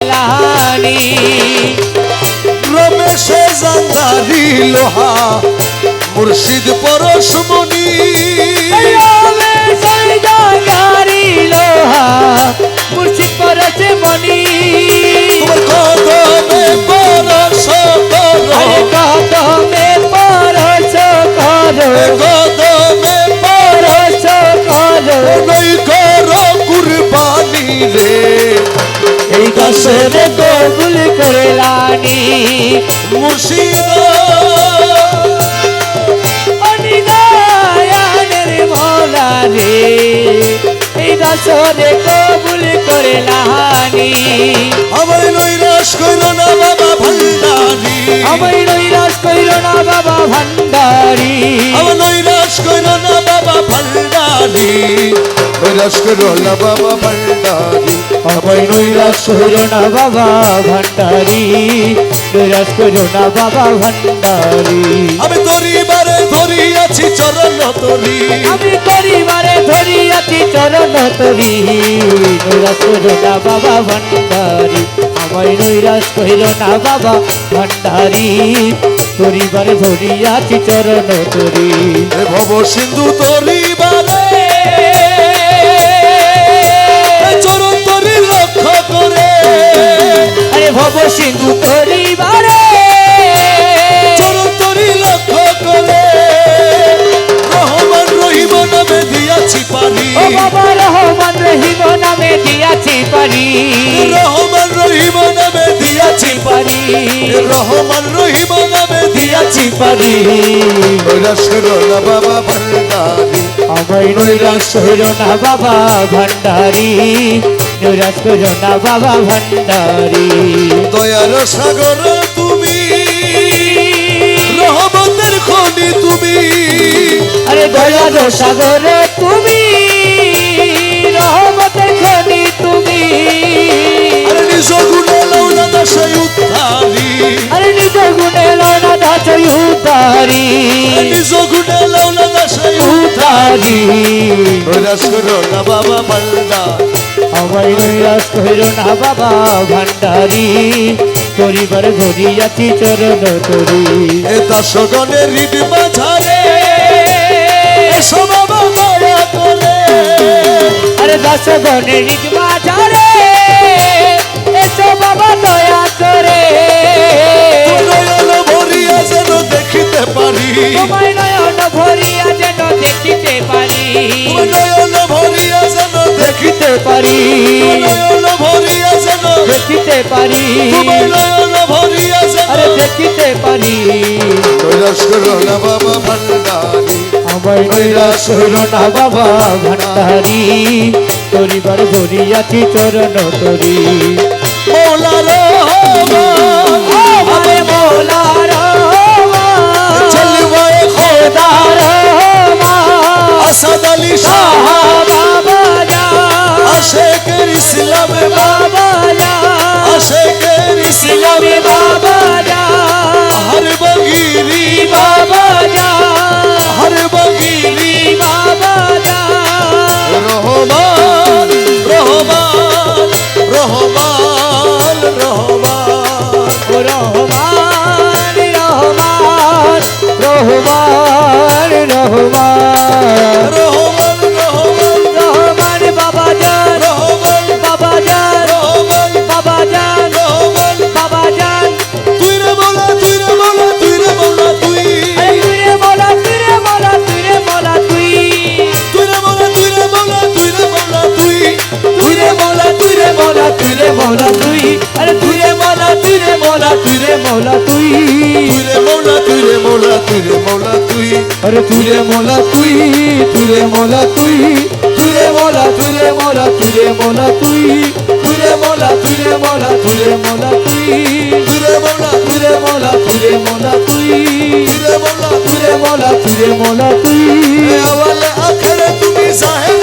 লাহানি। রমেশে জাঙ্গারি লোহা মুর্শিদ পরশমণি দশরে কবুল করলানি মুর্শিদ। অনিদায়ানের মৌলা রে এই দশরে কবুল করলানি আমায় নৈরাশ করো না বাবা ভান্ডারি। আমায় নৈরাশ কইল না বাবা ভান্ডারি। আমার নৈরাশ করো না বাবা ভান্ডারি। নৈরাশ করো না বাবা ভান্ডারি আমায় নৈরাশ কইল না বাবা ভান্ডারি নৈরাশ কইল না বাবা ভান্ডারি আমি তোরি বারে ধরি আছি চরণ তরি। আমি পরিবারে ধরি আছি চরণ তরি। নৈরাশ কইল না বাবা ভান্ডারি। আমায় নৈরাশ কইল না বাবা ভান্ডারি। পরিবারে ধরি চরণ তরি। ভব সিন্ধু তরি ভব সিন্ধু পরিবারে। চরণ তরি লক্ষ্য করে। রহমান রহিম নামে দিয়াছি পানি। ও বাবা রহমান রহিম নামে দিয়াছি পারি রহমান রহিম নামে দিয়াছি পারি রহমান রহিম নামে দিয়াছি পারি নৈরাশ করো বাবা ভান্ডারি। আমায় হইল বাবা ভান্ডারি। নৈরাশ কইল না বাবা ভান্ডারি। দয়ার সাগর তুমি রহমতের খনি তুমি আরে দয়ার সাগর তুমি রহমতের খনি তুমি। আরে নিজ গুণে লৌনা দাসাই উদ্ধারি। আরে নিজ গুণে লনা ধাচই উতারি নিজ গুণে লৌনা দাসাই উতারি নৈরাশ করো না বাবা ভান্ডা আমার উল্লাস কহিল না বাবা ভান্ডারি। পরিবার ঘুরি যাতি চরণ করি এটা সজনে হৃদ বাজারে। আরে দাস গনে হৃদ বাজারে। এসো বাবা দয়া করে। দেখিতে পারি। তোমায় নয়ন ভরিয়া যেন দেখিতে পারি। নয়ন দেখিতে পারি। দেখিতে পারি। দেখিতে পারি। নৈরাশ না বাবা ভান্ডারি। আমার নৈরাশ করো না বাবা ভান্ডারি। তরিবার ভরিয়াছি চরণ মৌলার মৌলার খোদার আশেকের ইসলাম আশেকের ইসলাম হর বগিরি হর আরে তুলে মোলা তুই, তুলে মোলা তুই, তুলে মোলা তুলে মোলা তুলে মোলা তুই, তুলে মোলা তুলে মোলা তুলে মোলা তুই, তুলে মোলা তুলে মোলা তুলে মোলা তুই, তুলে মোলা তুলে মোলা তুলে মোলা তুই। আওয়ালে আখরে তুমি সাহেব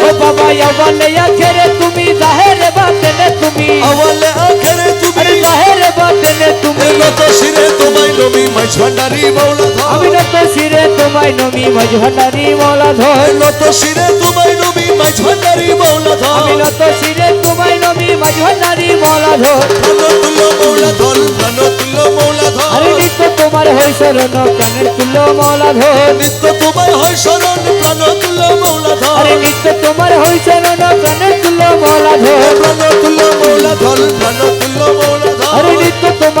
ও বাবা আওয়ালে আখেরে তুমি জাহেরে বাতেনে তুমি। আওয়ালে আখেরে তুমি। জাহেরে বাতেনে তুমি। নত শিরে তোমায় নমি মাঝ ভান্ডারি মৌলা আমি ধর নত শিরে তোমায় নমি মাঝ ভান্ডারি মৌলা ধর নত শিরে তোমায় নবী মাঝ ভান্ডারি মৌলা আমি নত শিরে তোমায় নমি মাঝ ভান্ডারি মৌলা ধর প্রাণ তুল্য মৌলা ধর প্রাণ তুল্য মৌলা আরে নিত্য তোমার হই শরণ প্রাণের তুল্য মৌলা ধর নিত্য তোমায় হয় শরণ প্রাণ তুল্য মৌলা আরে নিত্য তোমার হই শরণ প্রাণের তুল্য মৌলা প্রাণ তুল্য মৌলা প্রাণ তুল্য মৌলা আরে ধর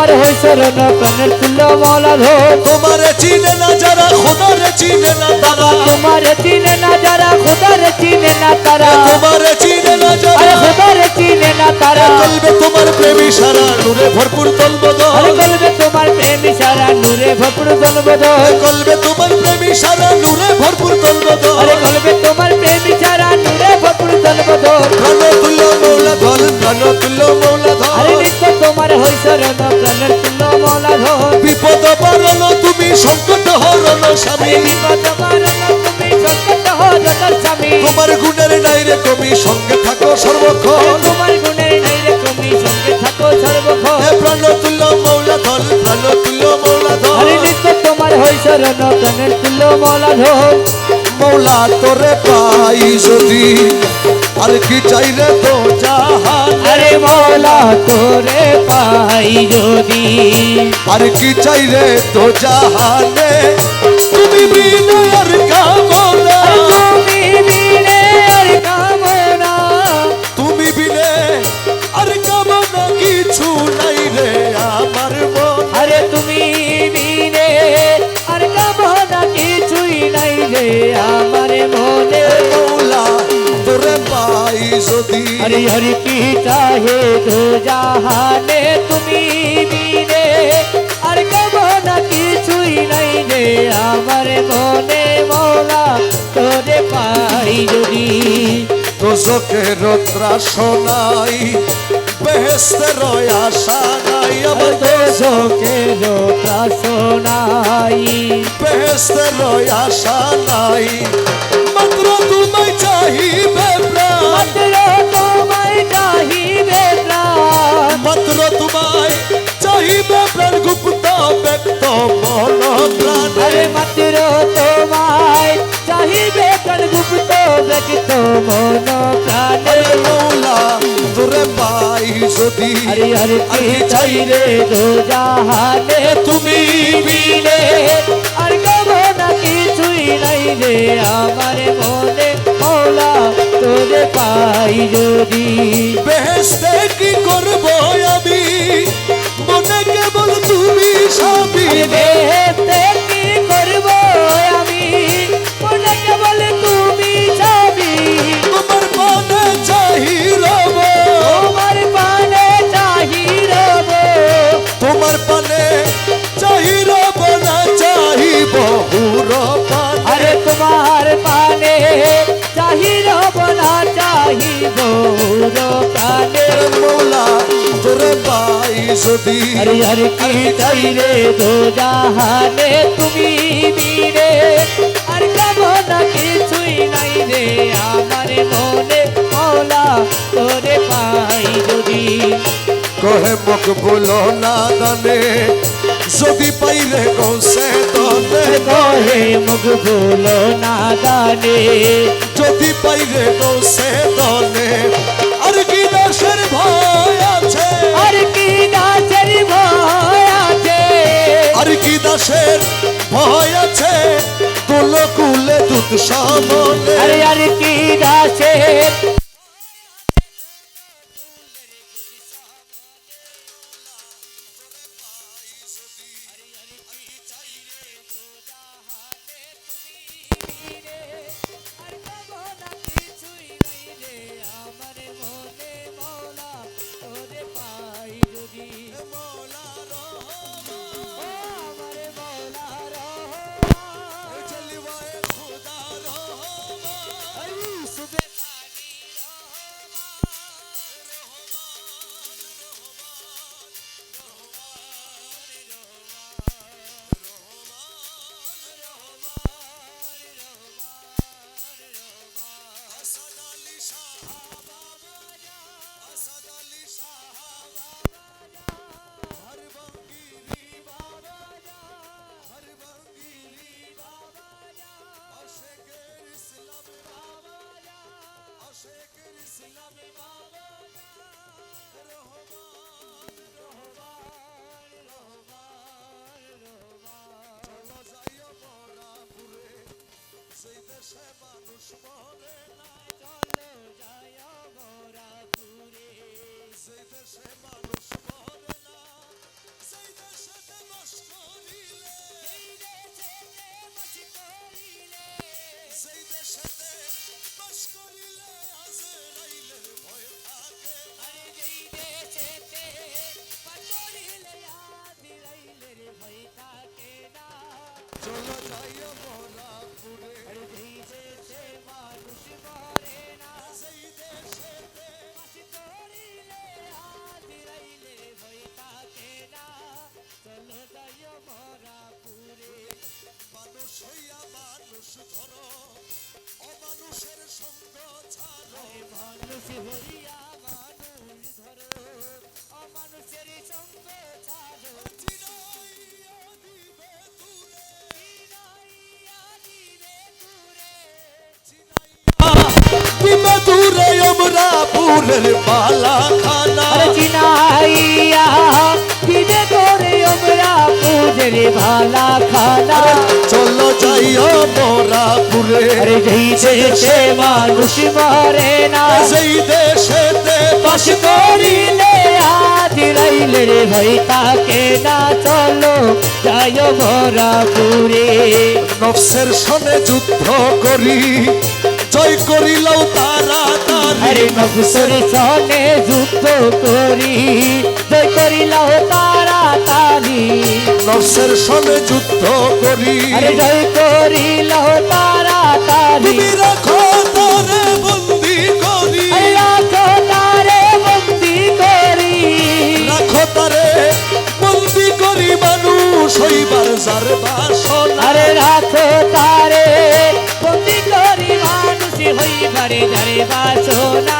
তোমার হই শরণ প্রাণের তুল্য মৌলা ধর তোমার চিনে না যারা খোদার চিনে না তারা। তোমার চিনে না যারা খুদার চিনে না তারা। তোমার চিনে না যারা। খুদার চিনে না তারা। কলবে তোমার প্রেমী সারা নূরে ভরপুর তলবদ বলবে তোমার প্রেম সারা নূরে ভপুর জনবদ কলবে তোমার প্রেমী সারা নূরে ভরপুর তলবদ বলবে তোমার প্রেম সারা নূরে ভপুর জনবদ প্রাণ তুল্য মৌলা ধর প্রাণ তুল্য মৌলা নিত্য তোমার হই শরণ প্রাণের তুল্য মৌলা ধর। বিপদ পারণ তুমি সংকট হরণ স্বামী। বিপদ মারণ তুমি সংকট হরণ স্বামী। তোমার গুণের নাইরে কমি সঙ্গে থাকো সর্বক্ষণ। তোমার গুণের নাই রে তুমি সঙ্গে থাকো সর্বক্ষণ। প্রাণ তুল্য মৌলা ধর প্রাণ তুল্য মৌলা ধর নিত্য তোমার হই শরণ প্রাণের তুল্য মৌলা ধর। মৌলা তোরে পাই যদি আর কি চাই রে তো জাহান আরে মৌলা তোরে পাই যদি। আর কি চাই রে তো জাহানে? তুমি বিনয়ের কামনা। তুমি বিনে আর কামনা। তুমি বিনে আর কামনা কিছু নাই রে আমার মন। আরে তুমি বিনে আর কামনা কিছুই নাই রে আমার হরি হরি কি চাহে তো জাহানে তুমি বিনে আর কামনা কিছুই নাই রে আমার মনে মৌলা তোরে পাই যদি। দোজকের ত্রাসনাই বেহেস্তের আশা নাই আমার দোষকের প্রাসনাই বেহেস্তের আশা নাই মাত্র তোমায় চাহিবে মাত্র তোমায় চাহিবে মাত্র তোমায় চাহিবে প্রাণ গুপ্ত ব্যক্ত মন প্রাণ। মাত্র তোমায় চাহিবে প্রাণ গুপ্ত ব্যক্ত মন প্রাণে। মৌলা তোরে পাই যদি। আরে আরে কি চাই রে দো জাহানে? তুমি বিনে আর কামনা কিছুই নাই রে আমার মনে মৌলা। তোরে পাই যদি। বেহেস্তে কি করব আমি? মনে কেবল তুমি স্বামী। আরে তোমার পানে চাহি রব না চাহি গৌর প্রাণে। মৌলা তোরে পাই যদি আরে আরে কি চাই রে দো জাহানে তুমি বিনে আর কামনা কিছুই নাই রে আমার মনে মৌলা তোরে পাই যদি। কহে মুখ বলো না দানে যদি পাইলে গৌসে দনে কহে মুখ ভুলো না দানে যদি পাইলে গৌসে দনে আর কি দাসের ভয় আছে? আর কি নাচের ভয় আছে? আর কি দাসের ভয় আছে? তুল কুলে দুধ সামনে। আর কি নাচের চলো যাই মোরা পুরে এই দেশে মানুষ মরে না সেই দেশে মাসি তরিলে হাত রাইলে ভয় থাকে না চলো যাই মোরা পুরে মানুষ সঙ্গ ছাড়ো মানুষ সঙ্গ পুরের পালা খানা। আরে চিনাইয়া করে আমরা পুজের ভালা খানা। চলো যাইও মোরা পুরে যেই দেশে মানুষ মরে না সেই দেশেতে বাস করিলে আজ রাইলে রে ভয় তাকে না চলো যাই ভরা পুরে নফসের সনে যুদ্ধ করি জয় করিলাও তারা আরে নবসরে সনে যুক্ত করি। জয় করিল তারা তারি নফসের সনে যুক্ত করি। আরে জয় করিল তারা তুমি রাখো হইবারে যারে বাসনা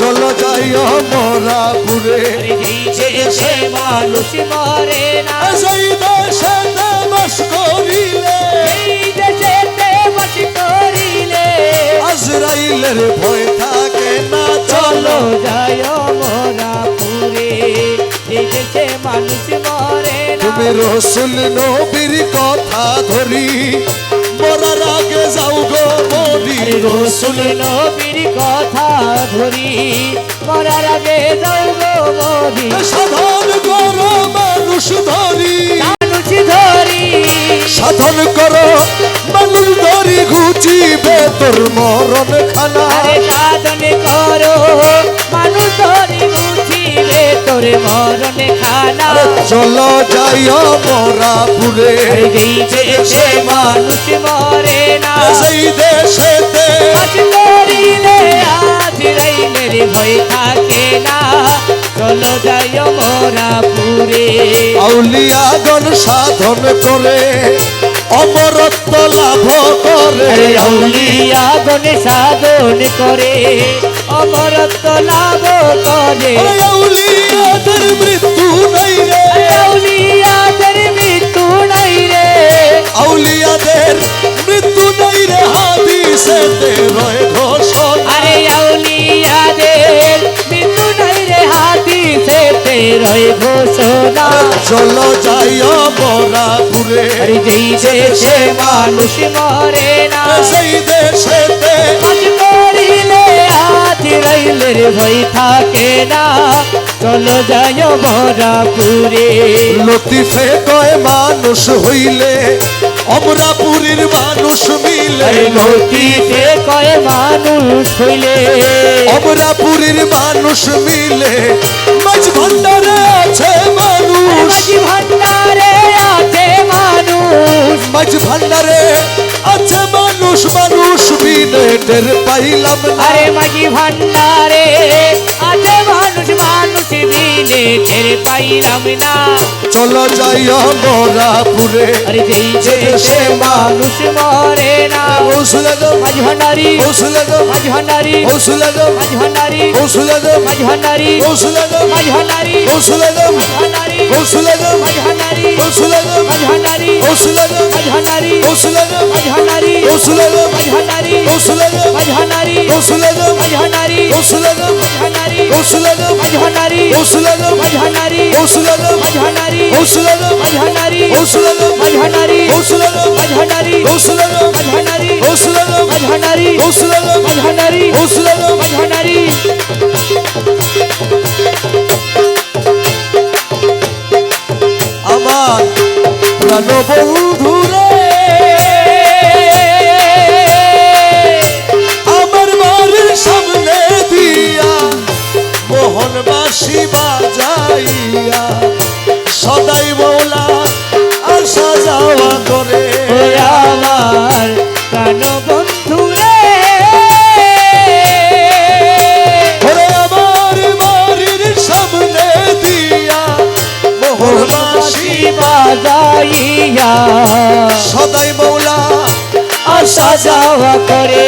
চলো যাইও মোরা পুরে যেই দেশে মানুষ মরে না। সেই দেশেতে বাস করিলে। এই দেশেতে বাস করিলে। আজরাইলের ভয় থাকে না। চলো মোরা পুরে এই দেশে মানুষ মরে না। তুমি রসুল নবীর কথা ধরি। মরার আগে যাও গো মরি রসুল নবীর কথা ধরি। মরার আগে যাও গো মোদি। সাধন করো মানুষ ধরি। মানুষ ধরি। সাধন করো মানুষ ধরি ঘুচিবে তোর মরণ খানা সাধন করো মানুষ ধরি। বুঝিবে তোর মরণে খানা। চলো যাইও মোরা পুরে যেই দেশে মানুষ মরে না সেই দেশেতে আজ করিলে আজ রাইলে রে ভয় থাকে না। চলো যাই মোরা পুরে আউলিয়াগণ সাধন করে অমরত্ব লাভ করে। আউলিয়া গনে সাধন করে। অমরত্ব লাভ করে। ওই আউলিয়াদের মৃত্যু নাই রে। আরে আউলিয়াদের মৃত্যু নাই রে। আউলিয়াদের মৃত্যু নাই রে। হাদিসেতে রয় ঘোষণা। আরে আউলিয়াদের মৃত্যু নাই রে হাদিসে রয়ে ঘোষণা। চলো যাইও মোরা পুরে আরে যেই দেশে মানুষ মরে না সেই দেশেতে আজ করিলে আজ রইলে রে ভয় থাকে না। চলো যায় বরাপুরে লতিফে কয় মানুষ হইলে অমরাপুরীর মানুষ নদীতে কয় মানুষ হইলে? অমরাপুরীর মানুষ মিলে মাছ ভান্ডারে আছে মানুষ। ভান্ডারে আছে মানুষ। মাছ ভান্ডারে আছে মানুষ মানুষ বিনে টের পাইলাম আরে মাঝি ভান্ডারে আছে মানুষ দিনে টের পাইলাম না চলো যাইও মোরাপুরে আরে যেই দেশে মানুষ মরে না মাঝি ভান্ডারি ওসুলাগম মাঝি ভান্ডারি ওসুলাগম মাঝি ভান্ডারি ওসুলাগম মাঝি ভান্ডারি ওসুলাগম মাঝি ভান্ডারি ওসুলাগম মাঝি ভান্ডারি ওসুলাগম মাঝি ভান্ডারি ওসুলাগম মাঝি ভান্ডারি ওসুলাগম মাঝি ভান্ডারি ওসুলাগম মাঝি ভান্ডারি ওসুলাগম মাঝি ভান্ডারি ওসুলাগম মাঝি ভান্ডারি ওসুলাগম মাঝি ভান্ডারি ওসুলাগম মাঝি ভান্ডারি ওসুলাগম মাঝি ভান্ডারি ওসুলাগম মাঝি ভান্ডারি ওসুলাগম ভান্ডারি हौसललो मझानारी हौसललो বাজাইয়া। সদাই মৌলা আসা যাওয়া করে।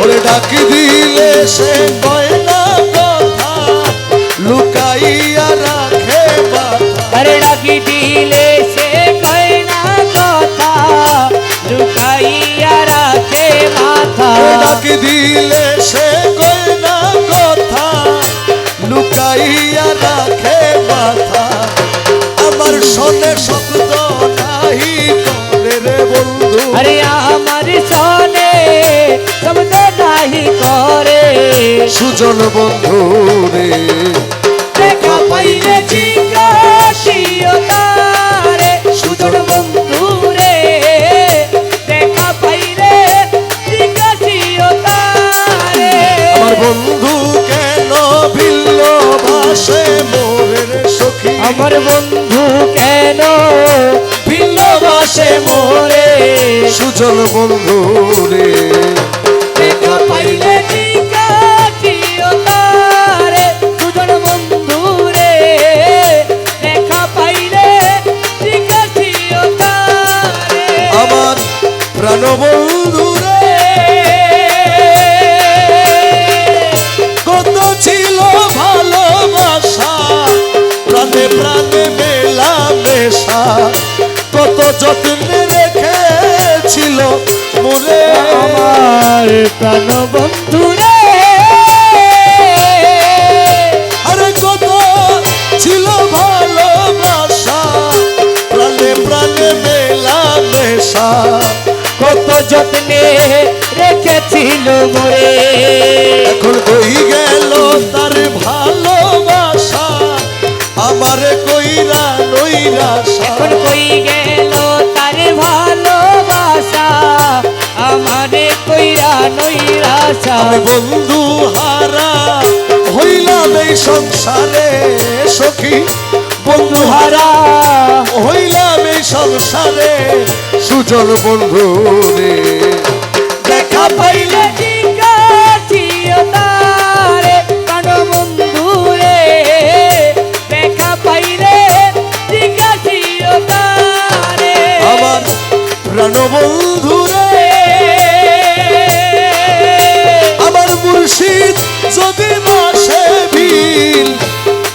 ওরে ডাকি দিলে সে কয়না কথা লুকাইয়া রাখে আরে ডাকি দিলে দিলে সে না কথা লুকাইয়া রাখে মাথা। আমার সনে শব্দ নাহি করে রে বন্ধু। আরে আমার সনে শব্দ নাহি করে। সুজন বন্ধু রে আমার বন্ধু কেন ভিন্নবাসে মোরে সুজন বন্ধু রে। দেখা পাইলে জিজ্ঞাসিও আমার প্রাণ বন্ধু রে আরে কত ছিল ভালোবাসা প্রাণে প্রাণে মেলা মেশা কত যত্নে রেখেছিল মোরে। এখন কই গেল তার ভালোবাসা আমার কইরা নইরাসা এখন কই গেল আমি বন্ধু হারা হইলাম এই সংসারে সখী। বন্ধু হারা। হইলাম এই সংসারে সুজন বন্ধু রে। দেখা পাইলে জিজ্ঞাসিও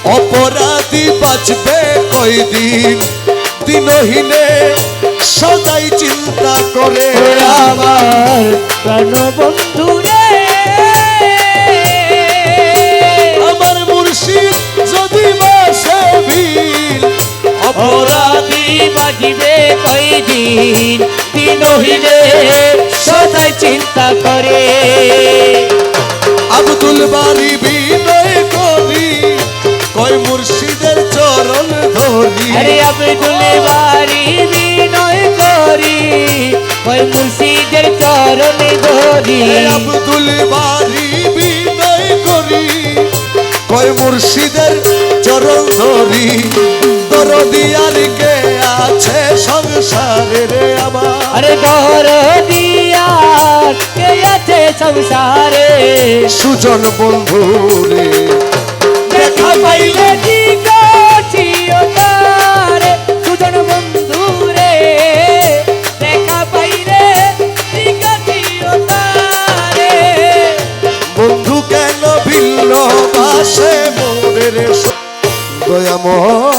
অপরাধী বাঁচবে কয়দিন? দিনহীনে সদাই চিন্তা করে। আমার প্রাণ বন্ধু রে আমার মুর্শিদ যদি মাসে বিল অপরাধী বাজিবে কয়দিন? দিনহিলে সদাই চিন্তা করে। আব্দুল বাড়ি আব্দুল বাড়ি বিনয় করি ওই মুর্শিদের চরণে ধরি। আব্দুল বাড়ি বিনয় করি কয় মুর্শিদের চরণ ধরি। দরদিয়ার কে আছে সংসারে রে আমার? আরে দর দিয়ার কে আছে সংসারে? সুজন বন্ধু রে মো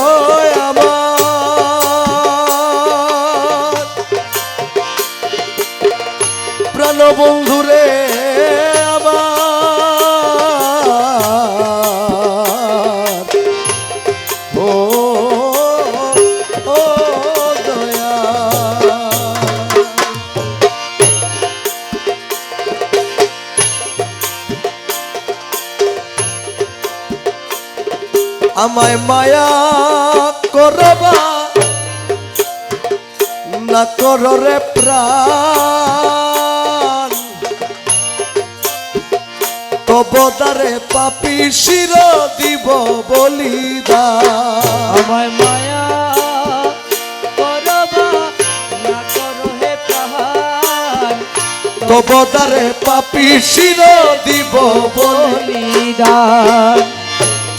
আমায় মায়া করবা? না কর রে প্রাণ। তবদারে পাপি শির দিব বলিদান। আমায় মায়া তবদারে পাপি শির দিব বলি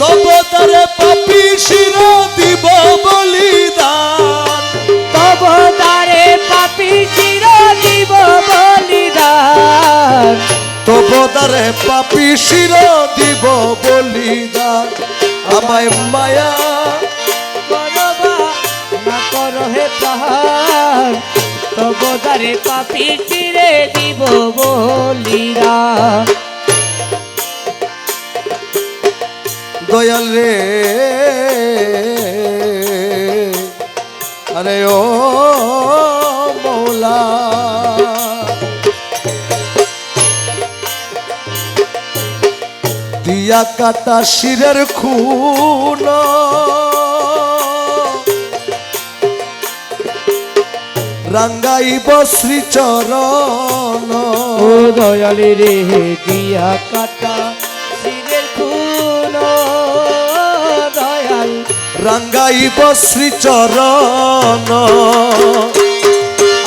বলিদান তবদারে পাপি শির দিব বলিদান। তব তারে পাপি চির দিব বলিদান। তবদারে পাপি শির দিব বলিদান। আমায় মায়া করবা না করো হে প্রাণ। তব তারে পাপি চিরে দিব বলিদান। দয়াল রে। আরে ও মৌলা। দিয়া কাটা শিরের খুন। রাঙ্গাইব শ্রীচরণ। দয়ালি রে, দিয়া কাটা রাঙ্গাইব শ্রীচরণ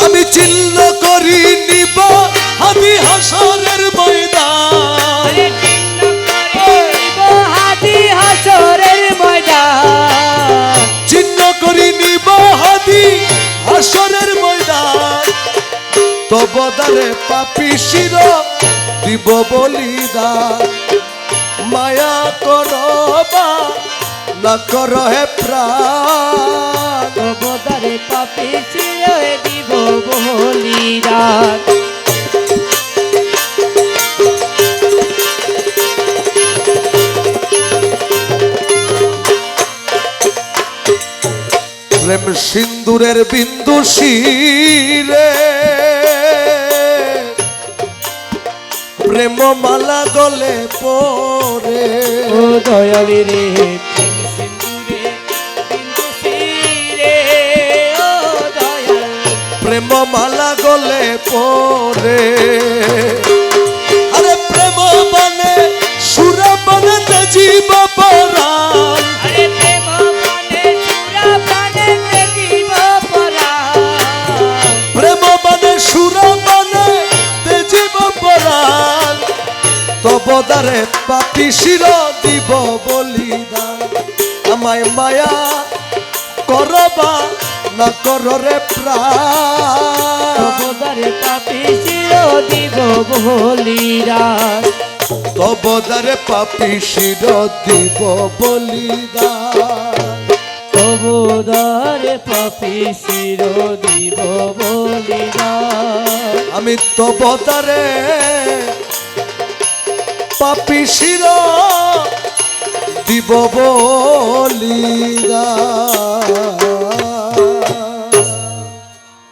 আমি চিহ্ন করি নিব হাদি হাসরের ময়দান। আরে চিহ্ন করিব হাতি হাসরের ময়দান। চিহ্ন করি নিব হাদি হাসরের ময়দান। তবদারে পাপি শির দিব বলিদান। মায়া করবা না কর হে প্রাণ। পাপি চিরে দিব বলিদান প্রেম সিন্দুরের বিন্দু শিরে। প্রেম মালা গলে পরে দয়ালি রে মালা গলে পরে। আরে প্রেম মানে সুর মানে জীব পরাণ। প্রেম মনে প্রেম মানে সুর মানে জীব পরাণ। তবদারে পাপি শির দিব বলিদান। আমায় মায়া করবা না প্রাণ। তবদারে পাপি চির দিব বলিদান তবদারে পাপি শির দিব বলিদান তবদারে পাপি চির দিব বলিদান আমি তবদারে পাপি শির দিব বলিদান